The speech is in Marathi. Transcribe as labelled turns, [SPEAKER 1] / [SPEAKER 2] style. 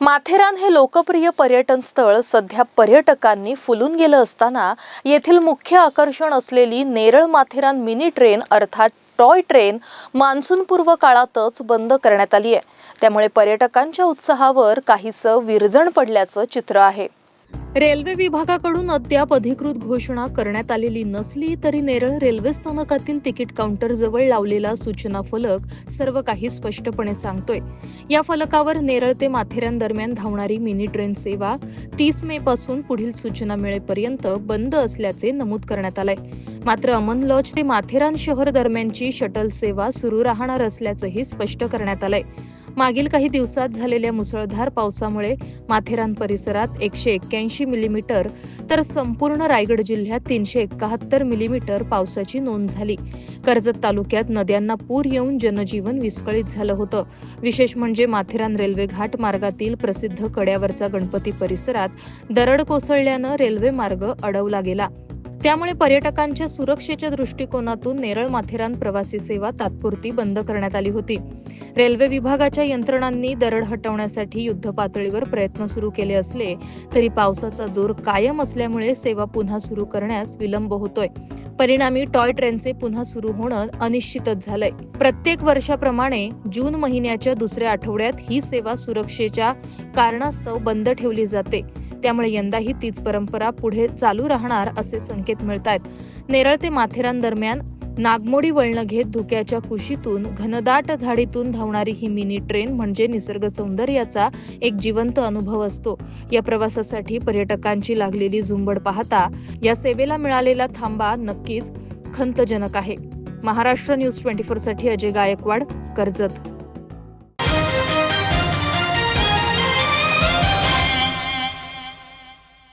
[SPEAKER 1] माथेरान हे लोकप्रिय पर्यटन स्थळ सध्या पर्यटकांनी फुलून गेलं असताना येथील मुख्य आकर्षण असलेली नेरळ माथेरान मिनी ट्रेन अर्थात टॉय ट्रेन मान्सूनपूर्व काळातच बंद करण्यात आली आहे. त्यामुळे पर्यटकांच्या उत्साहावर काहीसं विरजण पडल्याचं चित्र आहे. रेल्वे विभागाकडून अद्याप अधिकृत घोषणा करण्यात आलेली नसली तरी नेरळ रेल्वे स्थानकातील तिकीट काउंटर जवळ लावलेला सूचना फलक सर्व काही स्पष्टपणे सांगतोय. या फलकावर नेरळ ते माथेरान दरम्यान धावणारी मिनी ट्रेन सेवा तीस मे पासून पुढील सूचना मिळेपर्यंत बंद असल्याचे नमूद करण्यात आलंय. मात्र अमन लॉज ते माथेरान शहर दरम्यानची शटल सेवा सुरू राहणार असल्याचंही स्पष्ट करण्यात आलंय. मागील काही दिवसात झालेल्या मुसळधार पावसामुळे माथेरान परिसरात एकशे एक्क्याऐंशी मिलीमीटर तर संपूर्ण रायगड जिल्ह्यात तीनशे एकाहत्तर मिलीमीटर पावसाची नोंद झाली. कर्जत तालुक्यात नद्यांना पूर येऊन जनजीवन विस्कळीत झालं होतं. विशेष म्हणजे माथेरान रेल्वे घाट मार्गातील प्रसिद्ध कड्यावरचा गणपती परिसरात दरड कोसळल्यानं रेल्वे मार्ग अडवला गेला. त्यामुळे पर्यटकांच्या सुरक्षेच्या दृष्टिकोनातून नेरळ माथेरान प्रवासी सेवा तात्पुरती बंद करण्यात आली होती. रेल्वे विभागाच्या यंत्रणांनी दरड हटवण्यासाठी युद्ध पातळीवर प्रयत्न सुरू केले असले तरी पावसाचा जोर कायम असल्यामुळे सेवा पुन्हा सुरू करण्यास विलंब होतोय. परिणामी टॉय ट्रेनचे पुन्हा सुरू होणं अनिश्चितच झालंय. प्रत्येक वर्षाप्रमाणे जून महिन्याच्या दुसऱ्या आठवड्यात ही सेवा सुरक्षेच्या कारणास्तव बंद ठेवली जाते. त्यामुळे यंदाही तीच परंपरा पुढे चालू राहणार असे संकेत मिळत आहेत नेरळ ते माथेरान दरम्यान नागमोडी वळणं घेत धुक्याच्या कुशीतून घनदाट झाडीतून धावणारी ही मिनी ट्रेन म्हणजे निसर्ग सौंदर्याचा एक जिवंत अनुभव असतो. या प्रवासासाठी पर्यटकांची लागलेली झुंबड पाहता या सेवेला मिळालेला थांबा नक्कीच खंतजनक आहे. महाराष्ट्र न्यूज ट्वेंटी साठी अजय गायकवाड कर्जत.